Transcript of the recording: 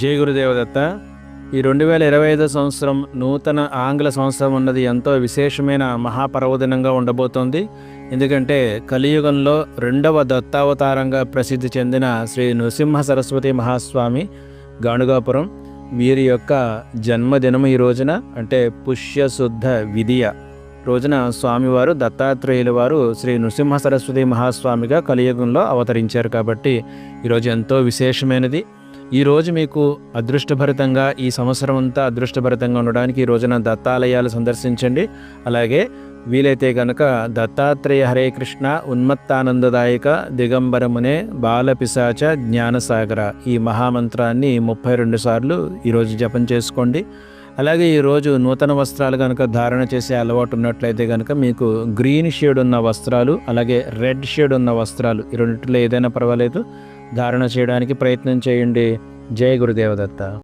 జై గురుదేవదత్త. ఈ రెండు వేల ఇరవై ఐదో సంవత్సరం నూతన ఆంగ్ల సంవత్సరం ఉన్నది ఎంతో విశేషమైన మహాపర్వదినంగా ఉండబోతోంది. ఎందుకంటే కలియుగంలో రెండవ దత్తావతారంగా ప్రసిద్ధి చెందిన శ్రీ నృసింహ సరస్వతి మహాస్వామి గాణుగాపురం వీరి యొక్క జన్మదినం ఈ రోజున అంటే పుష్యశుద్ధ విధియ రోజున స్వామివారు దత్తాత్రేయుల వారు శ్రీ నృసింహ సరస్వతి మహాస్వామిగా కలియుగంలో అవతరించారు కాబట్టి ఈరోజు ఎంతో విశేషమైనది. ఈరోజు మీకు అదృష్టభరితంగా ఈ సంవత్సరం అంతా అదృష్టభరితంగా ఉండడానికి ఈ రోజున దత్తాలయాలు సందర్శించండి. అలాగే వీలైతే కనుక దత్తాత్రేయ హరే కృష్ణ ఉన్మత్తానందదాయక దిగంబరమునే బాలపిశాచ జ్ఞానసాగర ఈ మహామంత్రాన్ని ముప్పై రెండు సార్లు ఈరోజు జపం చేసుకోండి. అలాగే ఈరోజు నూతన వస్త్రాలు కనుక ధారణ చేసే అలవాటు ఉన్నట్లయితే కనుక మీకు గ్రీన్ షేడ్ ఉన్న వస్త్రాలు అలాగే రెడ్ షేడ్ ఉన్న వస్త్రాలు ఈ రెండిట్లో ఏదైనా పర్వాలేదు. ధారణ చేయడానికి ప్రయత్నం చేయండి. జయ గురుదేవదత్త.